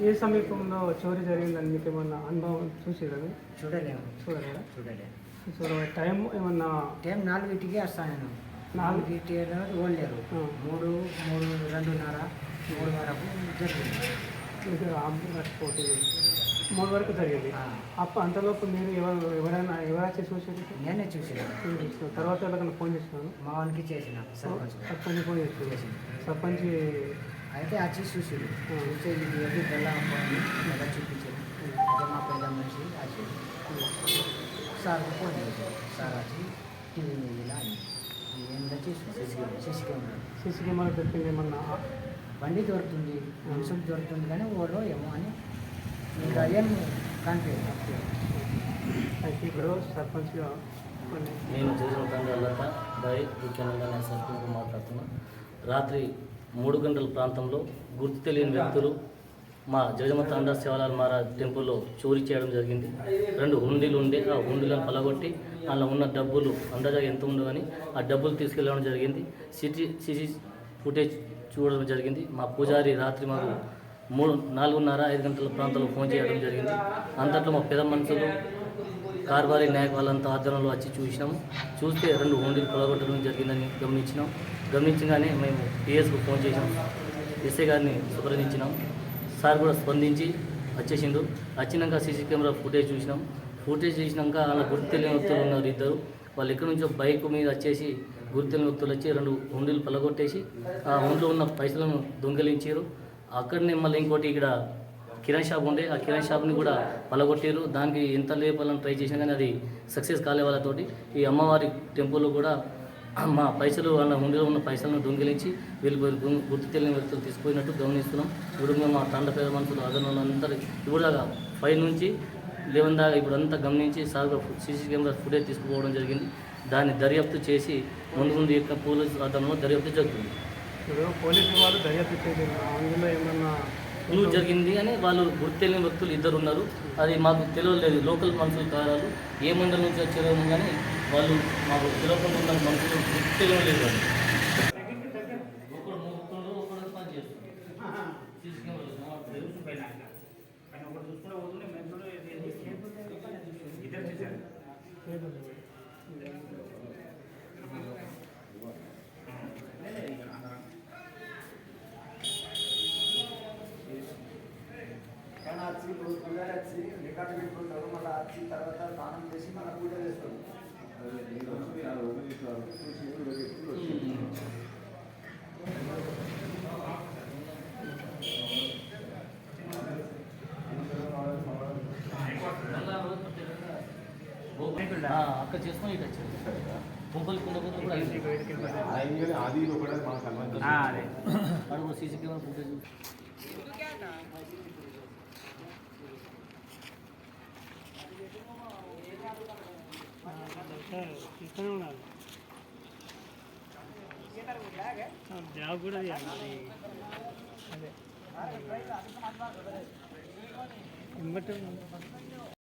ఏ సమీపంలో చోరీ జరిగిందని మీకు ఏమన్నా అనుభవం చూసారా మీరు? చూడలేము చూడలేదా? చూడలేము సో టైం ఏమన్నా టైం నాలుగింటికి వస్తాను నాలుగింటి ఓడలేరు. మూడు మూడు రెండున్నర మూడు వరకు జరిగింది. మూడు వరకు జరిగింది. ఆ. అప్పుడు అంతలోపు మీరు ఎవరు ఎవరైనా ఎవరైనా చూసేది నేనే చూసిన. తర్వాత ఎవరికైనా ఫోన్ చేస్తున్నాను మా వానికి చేసిన సర్పంచ్ సర్పంచ్ ఫోన్ చేస్తున్నాను సర్పంచ్ అయితే వచ్చి చూసిరు ఆ. చూస్తే ఇది బెల్ల అమ్మాయి ఎలా చూపించారు. అయితే మా పెద్ద మనిషి వచ్చి సార్ ఫోన్ చేశారు. సార్ వచ్చి టీవీ ఇలా ఏంటో చూసి సీసీ కెమెరా. CC camera. పెట్టింది ఏమన్నా? బండి దొరుకుతుంది. మనుషులు దొరుకుతుంది కానీ ఓడో ఏమో అని. ఇంకా ఏం కనిపించదు అయితే ఇప్పుడు సర్పంచ్గా నేను చేసిన తండ్రులత బై ముఖ్యంగా నేను సర్పంచ్ మాట్లాడుతున్నా. రాత్రి మూడు గంటల ప్రాంతంలో గుర్తు తెలియని వ్యక్తులు మా జగజమత తండా శివలాల్ మహారాజ్ టెంపుల్లో చోరీ చేయడం జరిగింది. రెండు హుండీలు ఉండే ఆ హుండీలను పలగొట్టి అందులో ఉన్న డబ్బులు అందాజా ఎంత ఉందో అని ఆ డబ్బులు తీసుకెళ్ళడం జరిగింది. సిటీ సిసి ఫుటేజ్ చూడడం జరిగింది. మా పూజారి రాత్రి మాకు మూడు నాలుగున్నర ఐదు గంటల ప్రాంతంలో ఫోన్ చేయడం జరిగింది. అంతట్లో మా పెద్ద మనుషులు కార్బాలి నాయక్ వాళ్ళంతా ఆధ్వర్యంలో వచ్చి చూసినాం. చూస్తే రెండు హోండీలు పొలగొట్టడం జరిగిందని గమనించినాం. గమనించగానే మేము పిఎస్కు ఫోన్ చేసినాం. ఎస్ఐ గారిని సంప్రదించినాం. సార్ కూడా స్పందించి వచ్చేసిండు. వచ్చినాక సీసీ కెమెరా ఫుటేజ్ చూసినాం. ఫుటేజ్ చూసినాక అలా గుర్తు తెలియని వ్యక్తులు ఉన్నారు ఇద్దరు. వాళ్ళు ఎక్కడి నుంచో బైక్ మీద వచ్చేసి గుర్తు తెలియని వ్యక్తులు వచ్చి రెండు హుండీలు పలగొట్టేసి ఆ హుండీలో ఉన్న పైసలను దొంగిలించారు. అక్కడనే మళ్ళీ ఇంకోటి ఇక్కడ కిరాణ్ షాప్ ఉండే ఆ కిరాణ్ షాప్ని కూడా పలగొట్టారు దానికి ఎంత లేపాలని ట్రై చేసినా కానీ అది సక్సెస్ కాలే వాళ్ళతోటి. ఈ అమ్మవారి టెంపుల్ కూడా మా పైసలు వాళ్ళ ఉండిలో ఉన్న పైసలను దొంగిలించి వీళ్ళు గుర్తు తెలియని వ్యక్తులు తీసుకుపోయినట్టు గమనిస్తున్నాం. ఇప్పుడు మేము మా తండ్రి పేద మనుషులు అదనందరూ ఇప్పుడు దాకా ఫైవ్ నుంచి లెవెన్ దాకా ఇప్పుడు అంతా గమనించి సార్గా సీసీ కెమెరా ఫుటేజ్ తీసుకుపోవడం జరిగింది. దాన్ని దర్యాప్తు చేసి ముందు ముందు యొక్క పోలీసు అతను దర్యాప్తు జరుగుతుంది. ఇప్పుడు పోలీసు వాళ్ళు దర్యాప్తు చేయలేదు. అందులో ఏమన్నా నువ్వు జరిగింది అని వాళ్ళు గుర్తు వ్యక్తులు ఇద్దరు ఉన్నారు. అది మాకు తెలియలేదు. లోకల్ మనుషులు కారాలు ఏ మండలం నుంచి వచ్చారో కానీ వాళ్ళు మాకు తెలియకుండా ఉన్న మనుషులు గుర్తు తెలియలేదు వాళ్ళు ఇద్దరు చేశారు ఒకడు పని చేస్తుండు. సీసీ కెమెరాలు కనబడతాయి. కానీ వచ్చి ఇప్పుడు పూజలు వచ్చి రికార్డు పెట్టుకుంటారు మళ్ళీ వచ్చి తర్వాత స్నానం చేసి మళ్ళీ పూజ చేస్తారు ఆ, అక్కడ చేసుకొని ఇటు వచ్చారు భూపల్లి కుండ కూడా అయింది. అది. ఇది ఒకటే మనకు కన్వెన్స్ అడుగు సీసీ కెమెరా ఫుటేజ్ ఇక్కడ ఉండాలి జాబ్ కూడా చేయాలి అదే. ఇంబట్టు